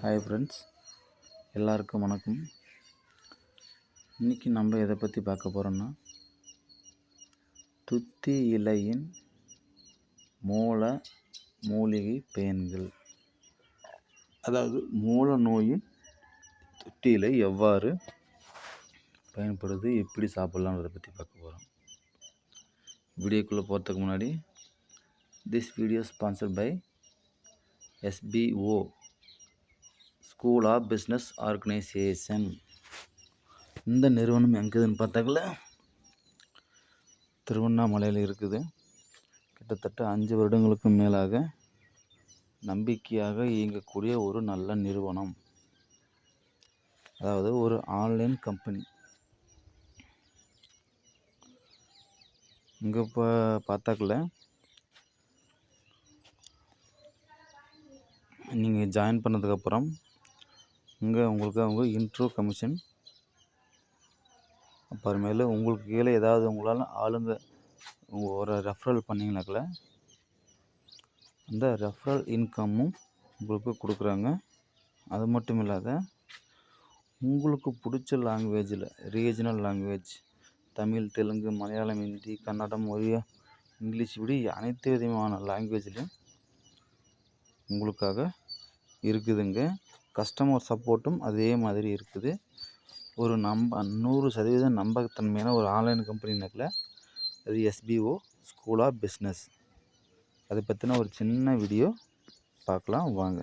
Hi friends எல்லாருக்கும் வணக்கம். இன்றைக்கி நம்ம எதை பற்றி பார்க்க போகிறோம்னா துத்தி இலையின் மூல மூலிகை பயன்கள் அதாவது மூல நோயின் துத்தி இலை எவ்வாறு பயன்படுது எப்படி சாப்பிட்லான்றதை பற்றி பார்க்க போகிறோம் வீடியோக்குள்ளே போகிறதுக்கு முன்னாடி this video sponsored by SBO school of business organisation. இந்த நிறுவனம் எங்குதுன்னு பார்த்தாக்கல? திருவண்ணாமலையில் இருக்குது. கிட்டத்தட்ட அஞ்சு வருடங்களுக்கு மேலாக நம்பிக்கையாக இயங்கக்கூடிய ஒரு நல்ல நிறுவனம். அதாவது ஒரு ஆன்லைன் கம்பெனி. இங்கே இப்போ பார்த்தாக்கல? நீங்கள் ஜாயின் பண்ணதுக்கப்புறம் இங்கே உங்களுக்கு அவங்க இன்ட்ரோ கமிஷன் அப்புறமேலு உங்களுக்கு கீழே ஏதாவது உங்களால் ஆளுங்க ஒரு ரெஃபரல் பண்ணிங்கனாக்கில் அந்த ரெஃபரல் இன்கம்மும் உங்களுக்கு கொடுக்குறாங்க. அது மட்டும் இல்லாத உங்களுக்கு பிடிச்ச லாங்குவேஜில் regional language Tamil Telugu Malayalam Hindi Kannada Oriya English இப்படி அனைத்து விதமான லாங்குவேஜ்லேயும் உங்களுக்காக இருக்குதுங்க. கஸ்டமர் சப்போர்ட்டும் அதே மாதிரி இருக்குது. ஒரு நம்ப நூறு சதவீதம் நம்பகத்தன்மையான ஒரு ஆன்லைன் கம்பெனினாக்கில் அது எஸ்பிஓ ஸ்கூல் ஆஃப் பிஸ்னஸ் அதை பற்றின ஒரு சின்ன வீடியோ பார்க்கலாம் வாங்க.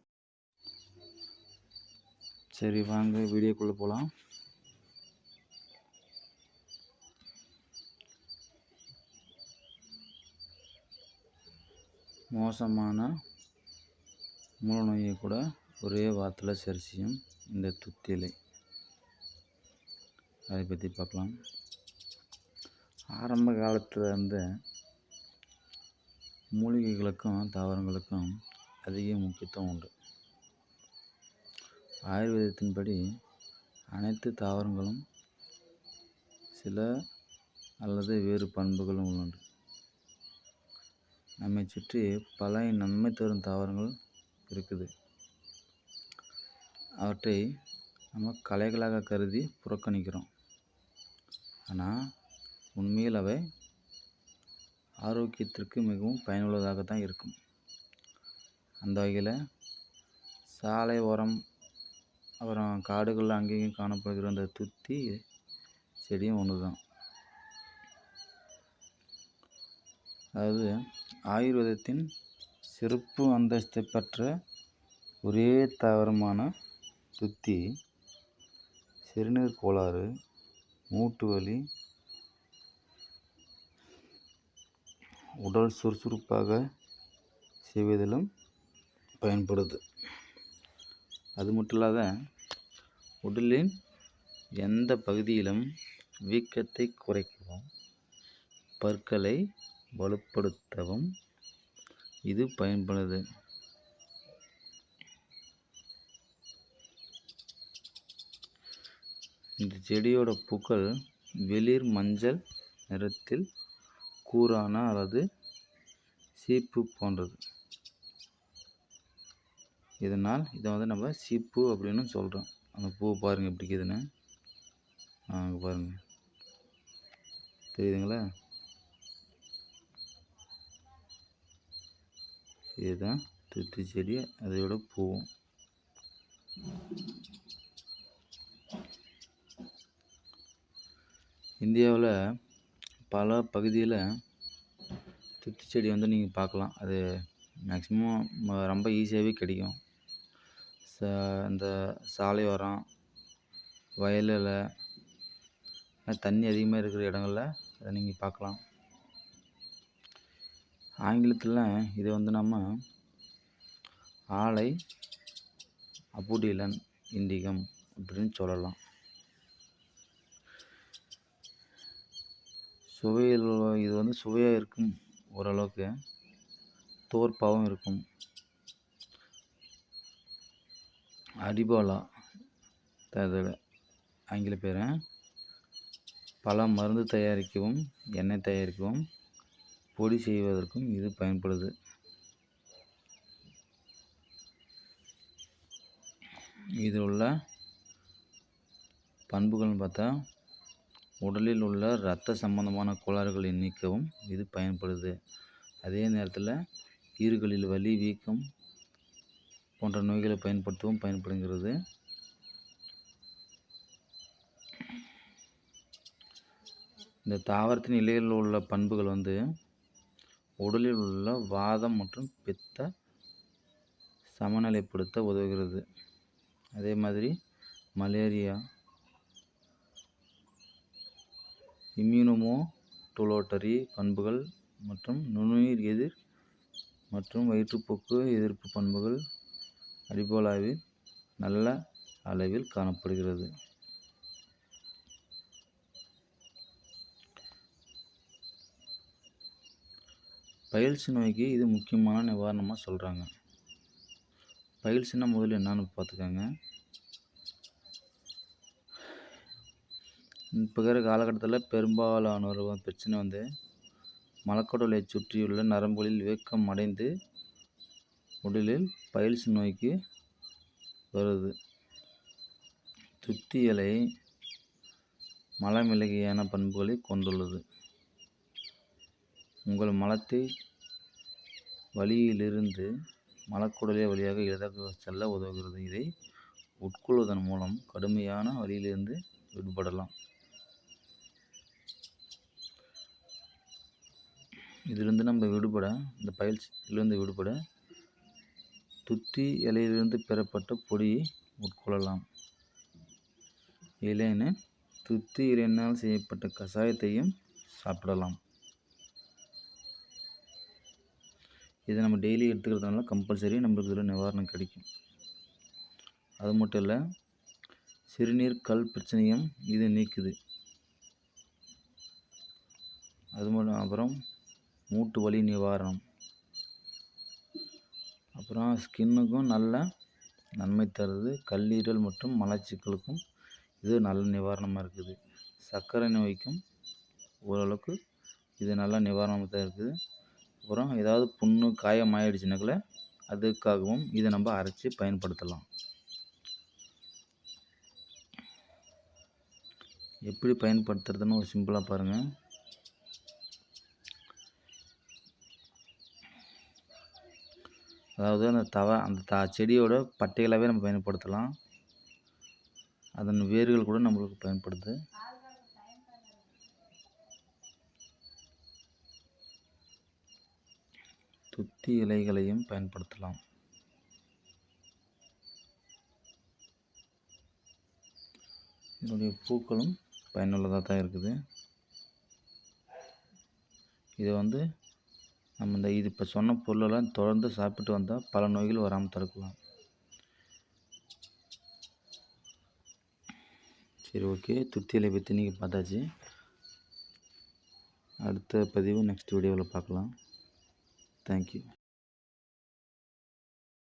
சரி வாங்க வீடியோக்குள்ளே போகலாம் மோசமான மூலநோயை கூட ஒரே வாரத்தில் சரி செய்யும் இந்த துத்திலை அதை பற்றி பார்க்கலாம். ஆரம்ப காலத்தில் இருந்த மூலிகைகளுக்கும் தாவரங்களுக்கும் அதிக முக்கியத்துவம் உண்டு. ஆயுர்வேதத்தின்படி அனைத்து தாவரங்களும் சில அல்லது வேறு பண்புகளும் உள்ளன. நம்மை சுற்றி பல நன்மை தரும் தாவரங்கள் இருக்குது. அவற்றை நம்ம கலைகளாக கருதி புறக்கணிக்கிறோம். ஆனால் உண்மையில் அவை ஆரோக்கியத்திற்கு மிகவும் பயனுள்ளதாக தான் இருக்கும். அந்த வகையில் சாலை ஓரம் அப்புறம் காடுகளில் அங்கேயும் காணப்படுகிற அந்த துத்தி செடியும் ஒன்று தான் அதாவது ஆயுர்வேதத்தின் சிறப்பு அந்தஸ்தை பெற்ற ஒரே தாவரமான துத்தி சிறுநீர் கோளாறு மூட்டு வலி உடல் சுறுசுறுப்பாக செய்வதிலும் பயன்படுது. அது மட்டும் இல்லாத உடலின் எந்த பகுதியிலும் வீக்கத்தை குறைக்கவும் பற்களை வலுப்படுத்தவும் இது பயன்படுது. இந்த செடியோட பூக்கள் வெளிர் மஞ்சள் நிறத்தில் கூரான அல்லது சீப்பு போன்றது. இதனால் இதை வந்து நம்ம சீப்பு அப்படின்னு சொல்கிறோம் அந்த பூ பாருங்கள் எப்படி இருக்குதுன்னு. அங்கே பாருங்கள் தெரியுதுங்களா? இதுதான் துத்தி செடி அதோட பூவும் இந்தியாவில் பல பகுதியில் துத்தி செடி வந்து நீங்கள் பார்க்கலாம். அது மேக்ஸிமம் ரொம்ப ஈஸியாகவே கிடைக்கும். ச இந்த சாலையோரம் வயலில் தண்ணி அதிகமாக இருக்கிற இடங்களில் அதை நீங்கள் பார்க்கலாம். ஆங்கிலத்தில் இதை வந்து நம்ம ஆலை அபுடிலன் இண்டிகம் அப்படின்னு சொல்லலாம். சுவையில் இது வந்து சுவையாக இருக்கும் ஓரளவுக்கு தோற்பாகவும் இருக்கும். அடிபோலா. அதோட ஆங்கில பேர். பல மருந்து தயாரிக்கவும் எண்ணெய் தயாரிக்கவும் பொடி செய்வதற்கும் இது பயன்படுது. இதில் உள்ள பண்புகள்னு பார்த்தா உடலில் உள்ள இரத்த சம்பந்தமான கோளாறுகளை நீக்கவும் இது பயன்படுது. அதே நேரத்தில் ஈறுகளில் வலி வீக்கம் போன்ற நோய்களை பயன்படுத்தவும் பயன்படுகிறது. இந்த தாவரத்தின் இலையில் உள்ள பண்புகள் வந்து உடலில் உள்ள வாதம் மற்றும் பித்த சமநிலைப்படுத்த உதவுகிறது. அதே மாதிரி மலேரியா இம்யூனோமோடுலேட்டரி பண்புகள் மற்றும் நுண்ணுயிர் எதிர் மற்றும் வயிற்றுப்போக்கு எதிர்ப்பு பண்புகள் அரிபோலாவில் நல்ல அளவில் காணப்படுகிறது. பயில்ஸ் நோய்க்கு இது முக்கியமான நிவாரணமாக சொல்கிறாங்க பயிற்சின்னா முதல்ல என்னன்னு பார்த்துக்கோங்க. இப்போ இருக்கிற காலகட்டத்தில் பெரும்பாலானோர் பிரச்சனை வந்து மலக்கடலை சுற்றியுள்ள நரம்புகளில் வீக்கம் அடைந்து உடலில் பயில்ஸ் நோய்க்கு வருது. துத்தி இலை மலமிளகியான பண்புகளை கொண்டுள்ளது. உங்கள் மலத்தை வலியிலிருந்து மலக்குடலை வழியாக எளிதாக செல்ல உதவுகிறது. இதை உட்கொள்வதன் மூலம் கடுமையான வழியிலிருந்து விடுபடலாம். இதிலிருந்து நம்ம விடுபட இந்த பயிற்சியிலிருந்து விடுபட துத்தி இலையிலிருந்து பெறப்பட்ட பொடியை உட்கொள்ளலாம். இல்லைன்னு துத்தி இலையினால் செய்யப்பட்ட கஷாயத்தையும் சாப்பிடலாம். இதை நம்ம டெய்லி எடுத்துக்கிறதுனால கம்பல்சரி நம்மளுக்கு இதில் நிவாரணம் கிடைக்கும். அது மட்டும் இல்லை சிறுநீர் கல் பிரச்சனையும் இது நீக்குது. அது மட்டும் அப்புறம் மூட்டு வலி நிவாரணம். அப்புறம் ஸ்கின்னுக்கும் நல்ல நன்மை தருது. கல்லீரல் மற்றும் மலச்சிக்கலுக்கும் இது நல்ல நிவாரணமாக இருக்குது. சர்க்கரை நோய்க்கும் ஓரளவுக்கு இது நல்ல நிவாரணமாக தான் இருக்குது. அப்புறம் ஏதாவது புண்ணு காயம் ஆயிடுச்சுனாக்கல அதுக்காகவும் இதை நம்ம அரைச்சி பயன்படுத்தலாம். எப்படி பயன்படுத்துறதுன்னு ஒரு சிம்பிளாக பாருங்கள் அதாவது அந்த தவ அந்த த செடியோட பட்டைகளாகவே நம்ம பயன்படுத்தலாம். அதன் வேர்கள் கூட நம்மளுக்கு பயன்படுது. துத்தி இலைகளையும் பயன்படுத்தலாம். இதனுடைய பூக்களும் பயனுள்ளதாக தான் இருக்குது. இதை வந்து நம்ம இந்த இது இப்போ சொன்ன பொருளெல்லாம் தொடர்ந்து சாப்பிட்டு வந்தால் பல நோய்கள் வராமல் தடுக்கலாம். சரி ஓகே. துத்தியலை பற்றி நீங்கள் பார்த்தாச்சு. அடுத்த பதிவு நெக்ஸ்ட் வீடியோவில் பார்க்கலாம். தேங்க்யூ